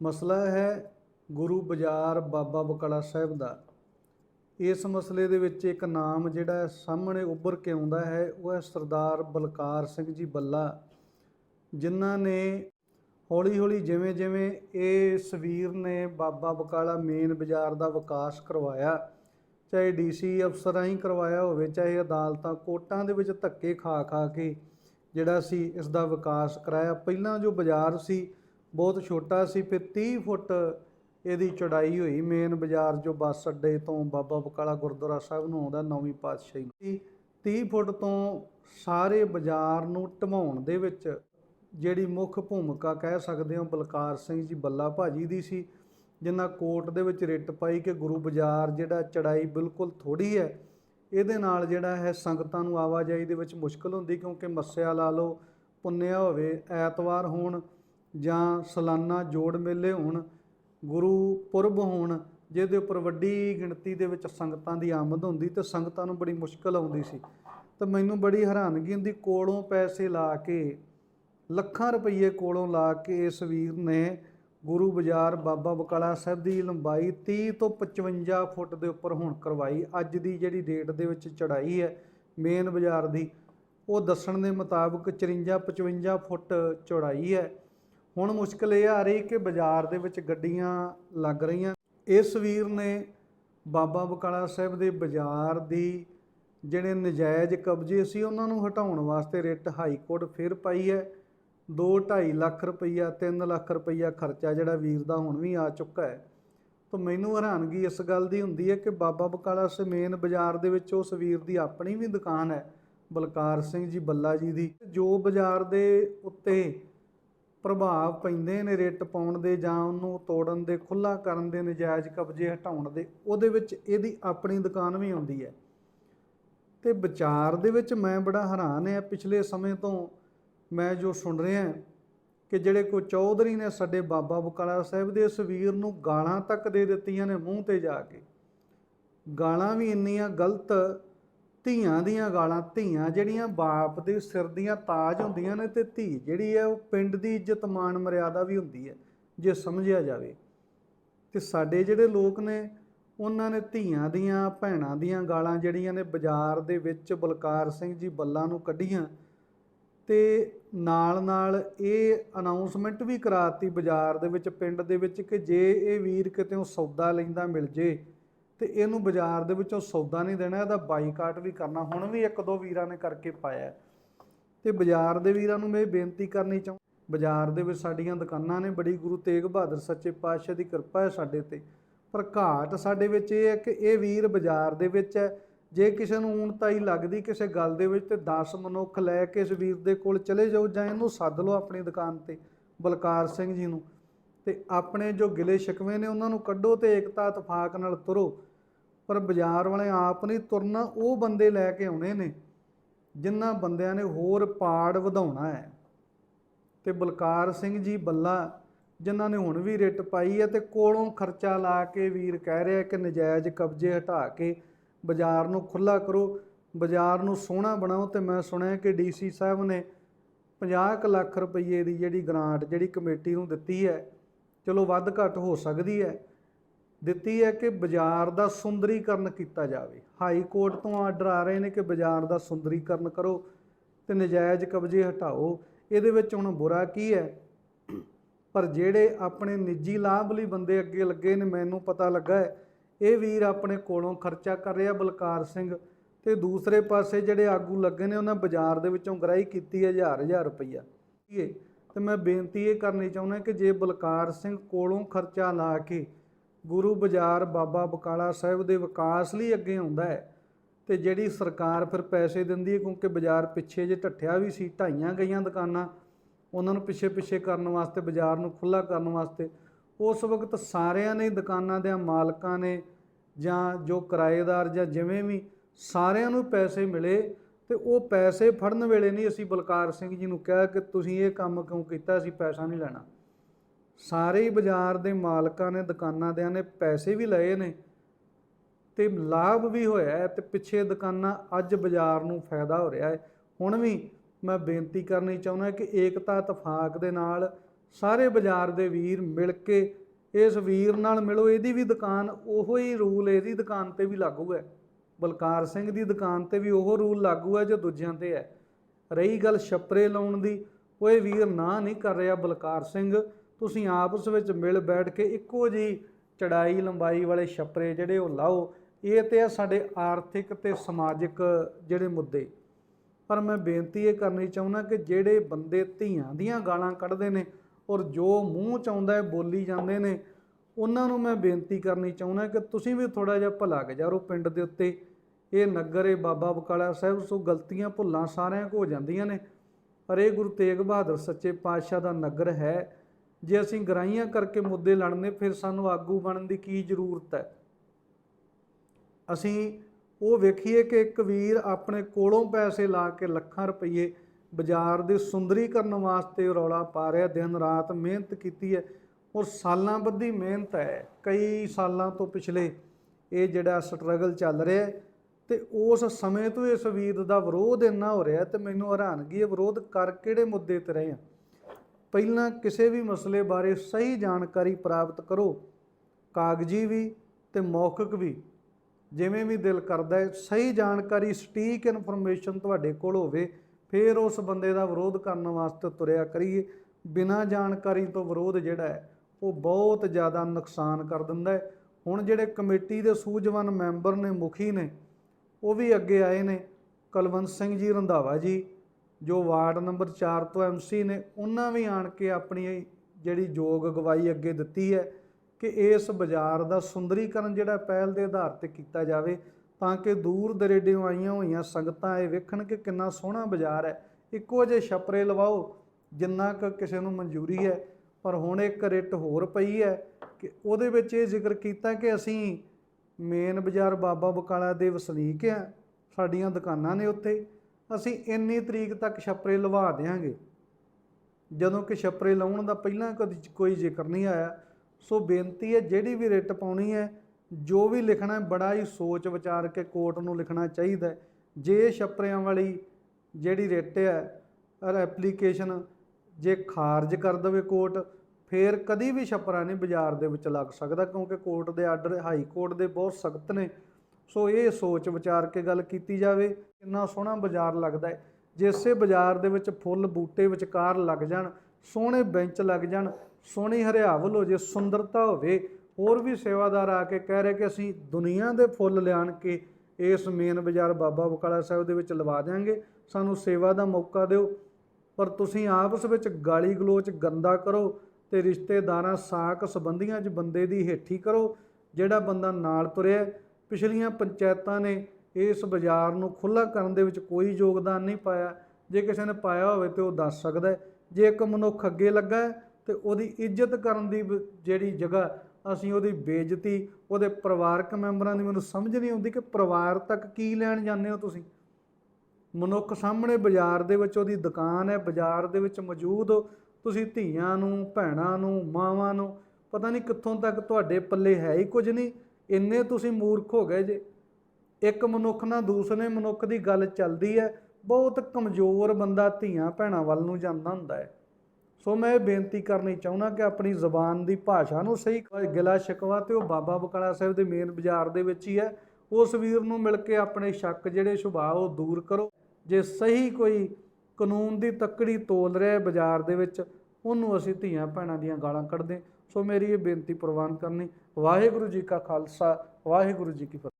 ਮਸਲਾ ਹੈ ਗੁਰੂ ਬਾਜ਼ਾਰ ਬਾਬਾ ਬਕਾਲਾ ਸਾਹਿਬ ਦਾ। ਇਸ ਮਸਲੇ ਦੇ ਵਿੱਚ ਇੱਕ ਨਾਮ ਜਿਹੜਾ ਸਾਹਮਣੇ ਉੱਭਰ ਕੇ ਆਉਂਦਾ ਹੈ, ਉਹ ਹੈ ਸਰਦਾਰ ਬਲਕਾਰ ਸਿੰਘ ਜੀ ਬੱਲਾ, ਜਿਨ੍ਹਾਂ ਨੇ ਹੌਲੀ ਹੌਲੀ ਜਿਵੇਂ ਜਿਵੇਂ ਇਹ ਸਵੀਰ ਨੇ ਬਾਬਾ ਬਕਾਲਾ ਮੇਨ ਬਾਜ਼ਾਰ ਦਾ ਵਿਕਾਸ ਕਰਵਾਇਆ, ਚਾਹੇ ਡੀਸੀ ਅਫਸਰਾਂ ਹੀ ਕਰਵਾਇਆ ਹੋਵੇ, ਚਾਹੇ ਅਦਾਲਤਾਂ ਕੋਟਾਂ ਦੇ ਵਿੱਚ ਧੱਕੇ ਖਾ ਖਾ ਕੇ ਜਿਹੜਾ ਸੀ ਇਸ ਦਾ ਵਿਕਾਸ ਕਰਾਇਆ। ਪਹਿਲਾਂ ਜੋ ਬਾਜ਼ਾਰ ਸੀ ਬਹੁਤ ਛੋਟਾ ਸੀ, ਫਿਰ 30 ਫੁੱਟ ਇਹਦੀ ਚੌੜਾਈ ਹੋਈ। ਮੇਨ ਬਾਜ਼ਾਰ ਜੋ ਬੱਸ ਅੱਡੇ ਤੋਂ ਬਾਬਾ ਬਕਾਲਾ ਗੁਰਦੁਆਰਾ ਸਾਹਿਬ ਨੂੰ ਆਉਂਦਾ, ਨੌਵੀਂ ਪਾਤਸ਼ਾਹੀ ਨੂੰ। 30 ਫੁੱਟ ਤੋਂ ਸਾਰੇ ਬਾਜ਼ਾਰ ਨੂੰ ਢਮਾਉਣ ਦੇ ਵਿੱਚ ਜਿਹੜੀ ਮੁੱਖ ਭੂਮਿਕਾ ਕਹਿ ਸਕਦੇ ਹਾਂ ਬਲਕਾਰ ਸਿੰਘ ਜੀ ਬੱਲਾ ਭਾਜੀ ਦੀ ਸੀ, ਜਿਨ੍ਹਾਂ ਕੋਰਟ ਦੇ ਵਿੱਚ ਰਿਟ ਪਾਈ ਕਿ ਗੁਰੂ ਬਾਜ਼ਾਰ ਜਿਹੜਾ ਚੜਾਈ ਬਿਲਕੁਲ ਥੋੜੀ ਹੈ, ਇਹਦੇ ਨਾਲ ਜਿਹੜਾ ਹੈ ਸੰਗਤਾਂ ਨੂੰ ਆਵਾਜਾਈ ਦੇ ਵਿੱਚ ਮੁਸ਼ਕਲ ਹੁੰਦੀ, ਕਿਉਂਕਿ ਮੱਸਿਆ ਲਾ ਲਓ, ਪੁੰਨਿਆ ਹੋਵੇ, ਐਤਵਾਰ ਹੋਣ ਜਾਂ ਸਾਲਾਨਾ ਜੋੜ ਮੇਲੇ ਹੋਣ, ਗੁਰੂ ਪੁਰਬ ਹੋਣ, ਜਿਹਦੇ ਉੱਪਰ ਵੱਡੀ ਗਿਣਤੀ ਦੇ ਵਿੱਚ ਸੰਗਤਾਂ ਦੀ ਆਮਦ ਹੁੰਦੀ ਤੇ ਸੰਗਤਾਂ ਨੂੰ ਬੜੀ ਮੁਸ਼ਕਲ ਆਉਂਦੀ ਸੀ। ਤਾਂ ਮੈਨੂੰ ਬੜੀ ਹੈਰਾਨਗੀ ਹੁੰਦੀ, ਕੋਲੋਂ ਪੈਸੇ ਲਾ ਕੇ, ਲੱਖਾਂ ਰੁਪਏ ਕੋਲੋਂ ਲਾ ਕੇ ਇਸ ਵੀਰ ਨੇ ਗੁਰੂ ਬਾਜ਼ਾਰ ਬਾਬਾ ਬਕਾਲਾ ਸਾਹਿਬ ਦੀ ਲੰਬਾਈ 30 ਤੋਂ 55 ਫੁੱਟ ਦੇ ਉੱਪਰ ਹੁਣ ਕਰਵਾਈ। ਅੱਜ ਦੀ ਜਿਹੜੀ ਡੇਟ ਦੇ ਵਿੱਚ ਚੜਾਈ ਹੈ ਮੇਨ ਬਾਜ਼ਾਰ ਦੀ, ਉਹ ਦੱਸਣ ਦੇ ਮੁਤਾਬਕ 54 55 ਫੁੱਟ ਚੌੜਾਈ ਹੈ। ਹੁਣ ਮੁਸ਼ਕਲ ਇਹ ਆ ਰਹੀ ਕਿ ਬਾਜ਼ਾਰ ਦੇ ਵਿੱਚ ਗੱਡੀਆਂ ਲੱਗ ਰਹੀਆਂ। ਇਸ ਵੀਰ ਨੇ ਬਾਬਾ ਬਕਾਲਾ ਸਾਹਿਬ ਦੇ ਬਾਜ਼ਾਰ ਦੀ ਜਿਹੜੇ ਨਜਾਇਜ਼ ਕਬਜ਼ੇ ਸੀ, ਉਹਨਾਂ ਨੂੰ ਹਟਾਉਣ ਵਾਸਤੇ ਰਿਟ ਹਾਈ ਕੋਰਟ ਫਿਰ ਪਾਈ ਹੈ। 2.5 ਲੱਖ ਰੁਪਈਆ 3 ਲੱਖ ਰੁਪਈਆ ਖਰਚਾ ਜਿਹੜਾ ਵੀਰ ਦਾ ਹੁਣ ਵੀ ਆ ਚੁੱਕਾ ਹੈ। ਤਾਂ ਮੈਨੂੰ ਹੈਰਾਨਗੀ ਇਸ ਗੱਲ ਦੀ ਹੁੰਦੀ ਹੈ ਕਿ ਬਾਬਾ ਬਕਾਲਾ ਸਮੇਨ ਬਾਜ਼ਾਰ ਦੇ ਵਿੱਚ ਉਸ ਵੀਰ ਦੀ ਆਪਣੀ ਵੀ ਦੁਕਾਨ ਹੈ, ਬਲਕਾਰ ਸਿੰਘ ਜੀ ਬੱਲਾ ਜੀ ਦੀ। ਜੋ ਬਾਜ਼ਾਰ ਦੇ ਉੱਤੇ ਪ੍ਰਭਾਵ ਪੈਂਦੇ ਨੇ ਰਿੱਟ ਪਾਉਣ ਦੇ ਜਾਂ ਉਹਨੂੰ ਤੋੜਨ ਦੇ ਖੁੱਲਾ ਕਰਨ ਦੇ ਨਜਾਇਜ਼ ਕਬਜ਼ੇ ਹਟਾਉਣ ਦੇ, ਉਹਦੇ ਵਿੱਚ ਇਹਦੀ ਆਪਣੀ ਦੁਕਾਨ ਵੀ ਆਉਂਦੀ ਹੈ। ਤੇ ਵਿਚਾਰ ਦੇ ਵਿੱਚ ਮੈਂ ਬੜਾ ਹੈਰਾਨ ਹੈ, ਪਿਛਲੇ ਸਮੇਂ ਤੋਂ ਮੈਂ ਜੋ ਸੁਣ ਰਿਹਾ ਕਿ ਜਿਹੜੇ ਕੋ ਚੌਧਰੀ ਨੇ ਸਾਡੇ ਬਾਬਾ ਬਕਾਲਾ ਸਾਹਿਬ ਦੇ, ਇਸ ਵੀਰ ਨੂੰ ਗਾਲਾਂ ਤੱਕ ਦੇ ਦਿੱਤੀਆਂ ਨੇ ਮੂੰਹ ਤੇ ਜਾ ਕੇ। ਗਾਲਾਂ ਵੀ ਇੰਨੀਆਂ ਗਲਤ ਧੀਆਂ ਦੀਆਂ ਗਾਲਾਂ, ਧੀਆਂ ਜਿਹੜੀਆਂ ਬਾਪ ਦੇ ਸਿਰ ਦੀਆਂ ਤਾਜ ਹੁੰਦੀਆਂ ਨੇ ਤੇ ਧੀ ਜਿਹੜੀ ਹੈ ਉਹ ਪਿੰਡ ਦੀ ਇੱਜ਼ਤ ਮਾਣ ਮਰਿਆਦਾ ਵੀ ਹੁੰਦੀ ਹੈ, ਜੇ ਸਮਝਿਆ ਜਾਵੇ। ਤੇ ਸਾਡੇ ਜਿਹੜੇ ਲੋਕ ਨੇ, ਉਹਨਾਂ ਨੇ ਧੀਆਂ ਦੀਆਂ, ਭੈਣਾਂ ਦੀਆਂ ਗਾਲਾਂ ਜਿਹੜੀਆਂ ਨੇ ਬਾਜ਼ਾਰ ਦੇ ਵਿੱਚ ਬਲਕਾਰ ਸਿੰਘ ਜੀ ਬੱਲਾ ਨੂੰ ਕੱਢੀਆਂ ਤੇ ਨਾਲ ਨਾਲ ਇਹ ਅਨਾਉਂਸਮੈਂਟ ਵੀ ਕਰਾਤੀ ਬਾਜ਼ਾਰ ਦੇ ਵਿੱਚ, ਪਿੰਡ ਦੇ ਵਿੱਚ ਕਿ ਜੇ ਇਹ ਵੀਰ ਕਿਤੇ ਸੌਦਾ ਲੈਂਦਾ ਮਿਲ ਜੇ ਤੇ ਇਹਨੂੰ ਬਾਜ਼ਾਰ ਦੇ ਵਿੱਚੋਂ ਸੌਦਾ ਨਹੀਂ ਦੇਣਾ, ਇਹਦਾ ਬਾਈਕਾਟ ਵੀ ਕਰਨਾ। ਹੁਣ ਵੀ ਇੱਕ ਦੋ ਵੀਰਾਂ ਨੇ ਕਰਕੇ ਪਾਇਆ ਤੇ ਬਾਜ਼ਾਰ ਦੇ ਵੀਰਾਂ ਨੂੰ ਮੈਂ ਇਹ ਬੇਨਤੀ ਕਰਨੀ ਚਾਹੁੰ, ਬਾਜ਼ਾਰ ਦੇ ਵਿੱਚ ਸਾਡੀਆਂ ਦੁਕਾਨਾਂ ਨੇ, ਬੜੀ ਗੁਰੂ ਤੇਗ ਬਹਾਦਰ ਸੱਚੇ ਪਾਤਸ਼ਾਹ ਦੀ ਕਿਰਪਾ ਹੈ ਸਾਡੇ ਤੇ। ਪਰ ਘਾਟ ਸਾਡੇ ਵਿੱਚ ਇਹ ਹੈ ਕਿ ਇਹ ਵੀਰ ਬਾਜ਼ਾਰ ਦੇ ਵਿੱਚ ਹੈ। ਜੇ ਕਿਸੇ ਨੂੰ ਊਣਤਾਈ ਲੱਗਦੀ ਕਿਸੇ ਗੱਲ ਦੇ ਵਿੱਚ ਤੇ 10 ਮਨੁੱਖ ਲੈ ਕੇ ਇਸ ਵੀਰ ਦੇ ਕੋਲ ਚਲੇ ਜਾਓ ਜਾਂ ਇਹਨੂੰ ਸੱਦ ਲਓ ਆਪਣੀ ਦੁਕਾਨ ਤੇ, ਬਲਕਾਰ ਸਿੰਘ ਜੀ ਨੂੰ। ਤੇ ਆਪਣੇ ਜੋ ਗਿਲੇ ਸ਼ਿਕਵੇ ਨੇ ਉਹਨਾਂ ਨੂੰ ਕੱਢੋ ਤੇ ਏਕਤਾ ਇਤਫਾਕ ਨਾਲ ਤੁਰੋ। ਪਰ ਬਾਜ਼ਾਰ ਵਾਲੇ ਆਪ ਨਹੀਂ ਤੁਰਨਾ, ਉਹ ਬੰਦੇ ਲੈ ਕੇ ਆਉਣੇ ਨੇ, ਜਿਨ੍ਹਾਂ ਬੰਦਿਆਂ ਨੇ ਹੋਰ ਪਾੜ ਵਧਾਉਣਾ ਹੈ। ਤੇ ਬਲਕਾਰ ਸਿੰਘ ਜੀ ਬੱਲਾ, ਜਿਨ੍ਹਾਂ ਨੇ ਹੁਣ ਵੀ ਰਿਟ ਪਾਈ ਹੈ ਤੇ ਕੋਲੋਂ ਖਰਚਾ ਲਾ ਕੇ ਵੀਰ ਕਹਿ ਰਿਹਾ ਕਿ ਨਜਾਇਜ਼ ਕਬਜ਼ੇ ਹਟਾ ਕੇ ਬਾਜ਼ਾਰ ਨੂੰ ਖੁੱਲਾ ਕਰੋ, ਬਾਜ਼ਾਰ ਨੂੰ ਸੋਹਣਾ ਬਣਾਓ ਤੇ ਮੈਂ ਸੁਣਿਆ ਕਿ ਡੀਸੀ ਸਾਹਿਬ ਨੇ 50 ਲੱਖ ਰੁਪਏ ਦੀ ਜਿਹੜੀ ਗ੍ਰਾਂਟ ਜਿਹੜੀ ਕਮੇਟੀ ਨੂੰ ਦਿੱਤੀ ਹੈ, ਚਲੋ ਵੱਧ ਘੱਟ ਹੋ ਸਕਦੀ ਹੈ ਦਿੱਤੀ ਹੈ ਕਿ ਬਾਜ਼ਾਰ ਦਾ ਸੁੰਦਰੀਕਰਨ ਕੀਤਾ ਜਾਵੇ। ਹਾਈ ਕੋਰਟ ਤੋਂ ਆਰਡਰ ਆ ਰਹੇ ਨੇ ਕਿ ਬਾਜ਼ਾਰ ਦਾ ਸੁੰਦਰੀਕਰਨ ਕਰੋ ਤੇ ਨਜਾਇਜ਼ ਕਬਜ਼ੇ ਹਟਾਓ। ਇਹਦੇ ਵਿੱਚ ਹੁਣ ਬੁਰਾ ਕੀ ਹੈ? ਪਰ ਜਿਹੜੇ ਆਪਣੇ ਨਿੱਜੀ ਲਾਭ ਲਈ ਬੰਦੇ ਅੱਗੇ ਲੱਗੇ ਨੇ, ਮੈਨੂੰ ਪਤਾ ਲੱਗਾ ਹੈ, ਇਹ ਵੀਰ ਆਪਣੇ ਕੋਲੋਂ ਖਰਚਾ ਕਰ ਰਿਹਾ ਬਲਕਾਰ ਸਿੰਘ ਤੇ ਦੂਸਰੇ ਪਾਸੇ ਜਿਹੜੇ ਆਗੂ ਲੱਗੇ ਨੇ, ਉਹਨਾਂ ਬਾਜ਼ਾਰ ਦੇ ਵਿੱਚੋਂ ਗਰਾਈ ਕੀਤੀ ਹੈ ਹਜ਼ਾਰ ਹਜ਼ਾਰ ਰੁਪਈਆ। ਇਹ ਤੇ ਮੈਂ ਬੇਨਤੀ ਇਹ ਕਰਨੀ ਚਾਹੁੰਦਾ ਕਿ ਜੇ ਬਲਕਾਰ ਸਿੰਘ ਕੋਲੋਂ ਖਰਚਾ ਲਾ ਕੇ ਗੁਰੂ ਬਾਜ਼ਾਰ ਬਾਬਾ ਬਕਾਲਾ ਸਾਹਿਬ ਦੇ ਵਿਕਾਸ ਲਈ ਅੱਗੇ ਆਉਂਦਾ ਹੈ ਤੇ ਜਿਹੜੀ ਸਰਕਾਰ ਫਿਰ ਪੈਸੇ ਦਿੰਦੀ ਹੈ ਕਿਉਂਕਿ ਬਾਜ਼ਾਰ ਪਿੱਛੇ ਜੇ ਢੱਠਿਆ ਵੀ ਸੀ, ਢਾਈਆਂ ਗਈਆਂ ਦੁਕਾਨਾਂ, ਉਹਨਾਂ ਨੂੰ ਪਿੱਛੇ ਪਿੱਛੇ ਕਰਨ ਵਾਸਤੇ, ਬਾਜ਼ਾਰ ਨੂੰ ਖੁੱਲਾ ਕਰਨ ਵਾਸਤੇ, ਉਸ ਵਕਤ ਸਾਰਿਆਂ ਨੇ ਦੁਕਾਨਾਂ ਦੇ ਮਾਲਕਾਂ ਨੇ ਜਾਂ ਜੋ ਕਿਰਾਏਦਾਰ ਜਾਂ ਜਿਵੇਂ ਵੀ ਸਾਰਿਆਂ ਨੂੰ ਪੈਸੇ ਮਿਲੇ ਤੇ ਉਹ ਪੈਸੇ ਫੜਨ ਵੇਲੇ ਨਹੀਂ ਅਸੀਂ ਬਲਕਾਰ ਸਿੰਘ ਜੀ ਨੂੰ ਕਿਹਾ ਕਿ ਤੁਸੀਂ ਇਹ ਕੰਮ ਕਿਉਂ ਕੀਤਾ, ਅਸੀਂ ਪੈਸਾ ਨਹੀਂ ਲੈਣਾ। ਸਾਰੇ ਹੀ ਬਾਜ਼ਾਰ ਦੇ ਮਾਲਕਾਂ ਨੇ, ਦੁਕਾਨਾਂ ਦਿਆਂ ਨੇ ਪੈਸੇ ਵੀ ਲਏ ਨੇ ਤੇ ਲਾਭ ਵੀ ਹੋਇਆ ਹੈ ਤੇ ਪਿੱਛੇ ਦੁਕਾਨਾਂ ਅੱਜ ਬਾਜ਼ਾਰ ਨੂੰ ਫਾਇਦਾ ਹੋ ਰਿਹਾ ਹੈ। ਹੁਣ ਵੀ ਮੈਂ ਬੇਨਤੀ ਕਰਨੀ ਚਾਹੁੰਦਾ ਕਿ ਏਕਤਾ ਇਤਫਾਕ ਦੇ ਨਾਲ ਸਾਰੇ ਬਾਜ਼ਾਰ ਦੇ ਵੀਰ ਮਿਲ ਕੇ ਇਸ ਵੀਰ ਨਾਲ ਮਿਲੋ। ਇਹਦੀ ਵੀ ਦੁਕਾਨ, ਉਹੋ ਹੀ ਰੂਲ ਇਹਦੀ ਦੁਕਾਨ ਤੇ ਵੀ ਲਾਗੂ ਹੈ। ਬਲਕਾਰ ਸਿੰਘ ਦੀ ਦੁਕਾਨ ਤੇ ਵੀ ਉਹ ਰੂਲ ਲਾਗੂ ਹੈ ਜੋ ਦੂਜਿਆਂ ਤੇ ਹੈ। ਰਹੀ ਗੱਲ ਛੱਪਰੇ ਲਾਉਣ ਦੀ, ਉਹ ਇਹ ਵੀਰ ਨਾ ਨਹੀਂ ਕਰ ਰਿਹਾ ਬਲਕਾਰ ਸਿੰਘ। ਤੁਸੀਂ ਆਪਸ ਵਿੱਚ ਮਿਲ ਬੈਠ ਕੇ ਇੱਕੋ ਜੀ ਚੜਾਈ ਲੰਬਾਈ ਵਾਲੇ ਛਪਰੇ ਜਿਹੜੇ ਉਹ ਲਾਓ, ਇਹ ਤੇ ਆ ਸਾਡੇ ਆਰਥਿਕ ਤੇ ਸਮਾਜਿਕ ਜਿਹੜੇ ਮੁੱਦੇ। ਪਰ ਮੈਂ ਬੇਨਤੀ ਇਹ ਕਰਨੀ ਚਾਹੁੰਦਾ ਕਿ ਜਿਹੜੇ ਬੰਦੇ ਧੀਆਂ ਦੀਆਂ ਗਾਲਾਂ ਕੱਢਦੇ ਨੇ ਔਰ ਜੋ ਮੂੰਹ ਚ ਆਉਂਦਾ ਹੈ, ਬੋਲੀ ਜਾਂਦੇ ਨੇ, ਉਹਨਾਂ ਨੂੰ ਮੈਂ ਬੇਨਤੀ ਕਰਨੀ ਚਾਹੁੰਦਾ ਕਿ ਤੁਸੀਂ ਵੀ ਥੋੜਾ ਜਿਹਾ ਭਲਾ ਗੁਜ਼ਾਰੋ ਪਿੰਡ ਦੇ ਉੱਤੇ। ਇਹ ਨਗਰ ਇਹ ਬਾਬਾ ਬਕਾਲਾ ਸਾਹਿਬ, ਸੋ ਗਲਤੀਆਂ ਭੁੱਲਾਂ ਸਾਰਿਆਂ ਕੋ ਹੋ ਜਾਂਦੀਆਂ ਨੇ। ਪਰ ਇਹ ਗੁਰੂ ਤੇਗ ਬਹਾਦਰ ਸੱਚੇ ਪਾਤਸ਼ਾਹ ਦਾ ਨਗਰ ਹੈ ਜੇ ਅਸੀਂ ਗਰਾਈਆਂ ਕਰਕੇ ਮੁੱਦੇ ਲੜਨੇ, ਫਿਰ ਸਾਨੂੰ ਆਗੂ ਬਣਨ ਦੀ ਕੀ ਜ਼ਰੂਰਤ ਹੈ? ਅਸੀਂ ਉਹ ਵੇਖੀਏ ਕਿ ਇੱਕ ਵੀਰ ਆਪਣੇ ਕੋਲੋਂ ਪੈਸੇ ਲਾ ਕੇ ਲੱਖਾਂ ਰੁਪਏ ਬਾਜ਼ਾਰ ਦੇ ਸੁੰਦਰੀਕਰਨ ਵਾਸਤੇ ਰੌਲਾ ਪਾ ਰਿਹਾ, ਦਿਨ ਰਾਤ ਮਿਹਨਤ ਕੀਤੀ ਹੈ ਔਰ ਸਾਲਾਂ ਬੱਧੀ ਮਿਹਨਤ ਹੈ। ਕਈ ਸਾਲਾਂ ਤੋਂ ਪਿਛਲੇ ਇਹ ਜਿਹੜਾ ਸਟਰਗਲ ਚੱਲ ਰਿਹਾ ਹੈ ਤੇ ਉਸ ਸਮੇਂ ਤੋਂ ਇਸ ਵੀਰ ਦਾ ਵਿਰੋਧ ਇੰਨਾ ਹੋ ਰਿਹਾ ਤੇ ਮੈਨੂੰ ਹੈਰਾਨਗੀ ਹੈ, ਵਿਰੋਧ ਕਰ ਕਿਹੜੇ ਮੁੱਦੇ ਤੇ ਰਹੇ ਆ ਪਹਿਲਾਂ ਕਿਸੇ ਵੀ ਮਸਲੇ ਬਾਰੇ ਸਹੀ ਜਾਣਕਾਰੀ ਪ੍ਰਾਪਤ ਕਰੋ। ਕਾਗਜ਼ੀ ਵੀ ਤੇ ਮੌਖਿਕ ਵੀ। ਜਿਵੇਂ ਵੀ ਦਿਲ ਕਰਦਾ ਹੈ, ਸਹੀ ਜਾਣਕਾਰੀ, ਸਟੀਕ ਇਨਫੋਰਮੇਸ਼ਨ ਤੁਹਾਡੇ ਕੋਲ ਹੋਵੇ, ਫਿਰ ਉਸ ਬੰਦੇ ਦਾ ਵਿਰੋਧ ਕਰਨ ਵਾਸਤੇ ਤੁਰਿਆ ਕਰੀਏ। ਬਿਨਾਂ ਜਾਣਕਾਰੀ ਤੋਂ ਵਿਰੋਧ ਜਿਹੜਾ ਹੈ, ਉਹ ਬਹੁਤ ਜ਼ਿਆਦਾ ਨੁਕਸਾਨ ਕਰ ਦਿੰਦਾ ਹੈ। ਹੁਣ ਜਿਹੜੇ ਕਮੇਟੀ ਦੇ ਸੂਝਵਾਨ ਮੈਂਬਰ ਨੇ, ਮੁਖੀ ਨੇ, ਉਹ ਵੀ ਅੱਗੇ ਆਏ ਨੇ। ਕੁਲਵੰਤ ਸਿੰਘ ਜੀ ਰੰਧਾਵਾ ਜੀ ਜੋ ਵਾਰਡ ਨੰਬਰ 4 ਤੋਂ ਐਮਸੀ ਨੇ, ਉਹਨਾਂ ਵੀ ਆਣ ਕੇ ਆਪਣੀ ਜਿਹੜੀ ਯੋਗ ਅਗਵਾਈ ਅੱਗੇ ਦਿੱਤੀ ਹੈ ਕਿ ਇਸ ਬਾਜ਼ਾਰ ਦਾ ਸੁੰਦਰੀਕਰਨ ਜਿਹੜਾ ਪਹਿਲ ਦੇ ਆਧਾਰ ਤੇ ਕੀਤਾ ਜਾਵੇ ਤਾਂ ਕਿ ਦੂਰ ਦਰੇਡਿਓਂ ਆਈਆਂ ਹੋਈਆਂ ਸੰਗਤਾਂ ਇਹ ਵੇਖਣ ਕਿ ਕਿੰਨਾ ਸੋਹਣਾ ਬਾਜ਼ਾਰ ਹੈ। ਇੱਕੋ ਜਿਹੇ ਛਪਰੇ ਲਵਾਓ ਜਿੰਨਾ ਕੁ ਕਿਸੇ ਨੂੰ ਮਨਜ਼ੂਰੀ ਹੈ, ਪਰ ਹੁਣ ਇੱਕ ਰਿਟ ਹੋਰ ਪਈ ਹੈ ਕਿ ਉਹਦੇ ਵਿੱਚ ਇਹ ਜ਼ਿਕਰ ਕੀਤਾ ਕਿ ਅਸੀਂ ਮੇਨ ਬਾਜ਼ਾਰ ਬਾਬਾ ਬਕਾਲਾ ਦੇ ਵਸਨੀਕ ਆ ਸਾਡੀਆਂ ਦੁਕਾਨਾਂ ਨੇ ਉੱਥੇ। ਅਸੀਂ ਇੰਨੀ ਤਰੀਕ ਤੱਕ ਛਪਰੇ ਲਵਾ ਦੇਾਂਗੇ ਜਦੋਂ ਕਿ ਛਪਰੇ ਲਾਉਣ ਦਾ ਪਹਿਲਾਂ ਕਦੀ ਕੋਈ ਜ਼ਿਕਰ ਨਹੀਂ ਆਇਆ। ਸੋ ਬੇਨਤੀ ਹੈ, ਜਿਹੜੀ ਵੀ ਰਿਟ ਪਾਉਣੀ ਹੈ, ਜੋ ਵੀ ਲਿਖਣਾ ਬੜਾ ਹੀ ਸੋਚ ਵਿਚਾਰ ਕੇ ਕੋਰਟ ਨੂੰ ਲਿਖਣਾ ਚਾਹੀਦਾ ਜੇ ਛਪਰਿਆਂ ਵਾਲੀ ਜਿਹੜੀ ਰਿਟ ਹੈ ਔਰ ਐਪਲੀਕੇਸ਼ਨ ਜੇ ਖਾਰਜ ਕਰ ਦਵੇ ਕੋਰਟ, ਫੇਰ ਕਦੀ ਵੀ ਛਪਰਾ ਨਹੀਂ ਬਾਜ਼ਾਰ ਦੇ ਵਿੱਚ ਲੱਗ ਸਕਦਾ, ਕਿਉਂਕਿ ਕੋਰਟ ਦੇ ਆਰਡਰ ਹਾਈ ਕੋਰਟ ਦੇ ਬਹੁਤ ਸਖਤ ਨੇ। ਸੋ ਇਹ ਸੋਚ ਵਿਚਾਰ ਕੇ ਗੱਲ ਕੀਤੀ ਜਾਵੇ, ਕਿੰਨਾ ਸੋਹਣਾ ਬਾਜ਼ਾਰ ਲੱਗਦਾ ਹੈ। ਜਿਸੇ ਬਾਜ਼ਾਰ ਦੇ ਵਿੱਚ ਫੁੱਲ ਬੂਟੇ ਵਿਚਕਾਰ ਲੱਗ ਜਾਣ, ਸੋਹਣੇ ਬੈਂਚ ਲੱਗ ਜਾਣ, ਸੋਹਣੀ ਹਰਿਆਵਲ ਹੋ ਜੇ, ਸੁੰਦਰਤਾ ਹੋਵੇ, ਹੋਰ ਵੀ ਸੇਵਾਦਾਰ ਆ ਕੇ ਕਹਿ ਰਹੇ ਕਿ ਅਸੀਂ ਦੁਨੀਆ ਦੇ ਫੁੱਲ ਲਿਆਣ ਕੇ ਇਸ ਮੇਨ ਬਾਜ਼ਾਰ ਬਾਬਾ ਬਕਾਲਾ ਸਾਹਿਬ ਦੇ ਵਿੱਚ ਲਵਾ ਦਿਆਂਗੇ। ਸਾਨੂੰ ਸੇਵਾ ਦਾ ਮੌਕਾ ਦਿਓ, ਪਰ ਤੁਸੀਂ ਆਪਸ ਵਿੱਚ ਗਾਲੀ ਗਲੋਚ ਗੰਦਾ ਕਰੋ ਤੇ ਰਿਸ਼ਤੇਦਾਰਾਂ ਸਾਕ ਸੰਬੰਧੀਆਂ 'ਚ ਬੰਦੇ ਦੀ ਹੇਠੀ ਕਰੋ, ਜਿਹੜਾ ਬੰਦਾ ਨਾਲ ਤੁਰਿਆ ਪਿਛਲੀਆਂ ਪੰਚਾਇਤਾਂ ਨੇ ਇਸ ਬਾਜ਼ਾਰ ਨੂੰ ਖੁੱਲਾ ਕਰਨ ਦੇ ਵਿੱਚ ਕੋਈ ਯੋਗਦਾਨ ਨਹੀਂ ਪਾਇਆ। ਜੇ ਕਿਸੇ ਨੇ ਪਾਇਆ ਹੋਵੇ ਤੇ ਉਹ ਦੱਸ ਸਕਦਾ ਜੇ ਇੱਕ ਮਨੁੱਖ ਅੱਗੇ ਲੱਗਾ ਹੈ ਤੇ ਉਹਦੀ ਇੱਜ਼ਤ ਕਰਨ ਦੀ ਬ- ਜਿਹੜੀ ਜਗ੍ਹਾ ਅਸੀਂ ਉਹਦੀ ਬੇਇੱਜ਼ਤੀ, ਉਹਦੇ ਪਰਿਵਾਰਕ ਮੈਂਬਰਾਂ ਦੀ ਮੈਨੂੰ ਸਮਝ ਨਹੀਂ ਆਉਂਦੀ ਕਿ ਪਰਿਵਾਰ ਤੱਕ ਕੀ ਲੈਣ ਜਾਂਦੇ ਹੋ ਤੁਸੀਂ? ਮਨੁੱਖ ਸਾਹਮਣੇ ਬਾਜ਼ਾਰ ਦੇ ਵਿੱਚ ਉਹਦੀ ਦੁਕਾਨ ਹੈ, ਬਾਜ਼ਾਰ ਦੇ ਵਿੱਚ ਮੌਜੂਦ ਹੋ। ਤੁਸੀਂ ਧੀਆਂ ਨੂੰ, ਭੈਣਾਂ ਨੂੰ, ਮਾਵਾਂ ਨੂੰ, ਪਤਾ ਨਹੀਂ ਕਿੱਥੋਂ ਤੱਕ ਤੁਹਾਡੇ ਪੱਲੇ ਹੈ ਹੀ ਕੁਝ ਨਹੀਂ। ਇੰਨੇ ਤੁਸੀਂ ਮੂਰਖ ਹੋ ਗਏ ਜੇ। ਇੱਕ ਮਨੁੱਖ ਨਾਲ ਦੂਸਰੇ ਮਨੁੱਖ ਦੀ ਗੱਲ ਚੱਲਦੀ ਹੈ, ਬਹੁਤ ਕਮਜ਼ੋਰ ਬੰਦਾ ਧੀਆਂ ਭੈਣਾਂ ਵੱਲ ਨੂੰ ਜਾਂਦਾ ਹੁੰਦਾ ਹੈ। ਸੋ ਮੈਂ ਇਹ ਬੇਨਤੀ ਕਰਨੀ ਚਾਹੁੰਦਾ ਕਿ ਆਪਣੀ ਜ਼ੁਬਾਨ ਦੀ ਭਾਸ਼ਾ ਨੂੰ ਸਹੀ ਗਿਲਾ ਸ਼ਿਕਵਾ ਤੇ ਉਹ ਬਾਬਾ ਬਕਾਲਾ ਸਾਹਿਬ ਦੇ ਮੇਨ ਬਾਜ਼ਾਰ ਦੇ ਵਿੱਚ ਹੀ ਹੈ। ਉਸ ਵੀਰ ਨੂੰ ਮਿਲ ਕੇ ਆਪਣੇ ਸ਼ੱਕ ਜਿਹੜੇ ਸੁਭਾਅ ਉਹ ਦੂਰ ਕਰੋ। ਜੇ ਸਹੀ ਕੋਈ ਕਾਨੂੰਨ ਦੀ ਤੱਕੜੀ ਤੋਲ ਰਿਹਾ ਬਾਜ਼ਾਰ ਦੇ ਵਿੱਚ, ਉਹਨੂੰ ਅਸੀਂ ਧੀਆਂ ਭੈਣਾਂ ਦੀਆਂ ਗਾਲਾਂ ਕੱਢਦੇ ਸੋ ਮੇਰੀ ਇਹ ਬੇਨਤੀ ਪ੍ਰਵਾਨ ਕਰਨੀ। ਵਾਹਿਗੁਰੂ ਜੀ ਕਾ ਖਾਲਸਾ ਵਾਹਿਗੁਰੂ ਜੀ ਕੀ ਫਤਿਹ।